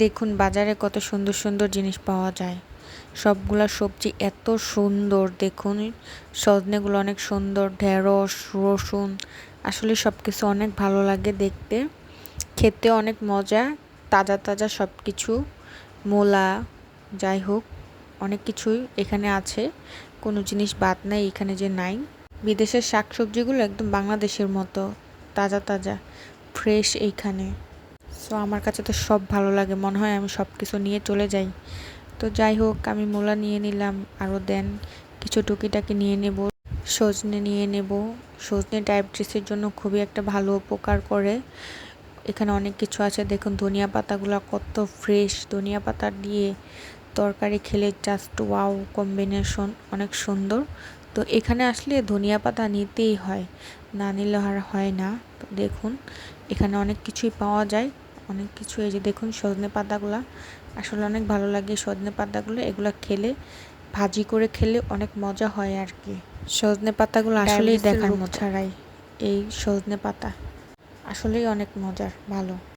দেখুন বাজারে কত সুন্দর সুন্দর জিনিস পাওয়া যায়। সবগুলা সবজি এত সুন্দর, দেখুন। সজনেগুলো অনেক সুন্দর, ঢেঁড়স, রসুন, আসলে সব কিছু অনেক ভালো লাগে দেখতে। খেতে অনেক মজা, তাজা তাজা সব কিছু মোলা, যাই হোক, অনেক কিছুই এখানে আছে। কোনো জিনিস বাদ নাই, এখানে যে নাই। বিদেশের শাকসবজিগুলো একদম বাংলাদেশের মতো, তাজা তাজা, ফ্রেশ এইখানে। সো আমার কাছে তো সব ভালো লাগে। মনে হয় আমি সব কিছু নিয়ে চলে যাই। তো যাই হোক, আমি মূলা নিয়ে নিলাম, আরও দেন কিছু টুকিটাকি নিয়ে নেব, সজনে নিয়ে নেব। সজনে ডায়াবেটিসের জন্য খুবই একটা ভালো উপকার করে। এখানে অনেক কিছু আছে। দেখুন, ধনিয়া পাতাগুলো কত ফ্রেশ ধনিয়া পাতা দিয়ে তরকারি খেলে জাস্ট ওয়াও কম্বিনেশন অনেক সুন্দর। তো এখানে আসলে ধনিয়া পাতা নিতেই হয়, না নিলে আর হয় না। তো দেখুন, এখানে অনেক কিছুই পাওয়া যায়। অনেক কিছু এই যে দেখুন সজনে পাতাগুলো আসলে অনেক ভালো লাগে সজনে পাতাগুলো এগুলো খেলে ভাজি করে খেলে অনেক মজা হয় আর কি সজনে পাতাগুলো আসলেই দেখার মতো। ছাড়াই এই সজনে পাতা আসলেই অনেক মজার ভালো।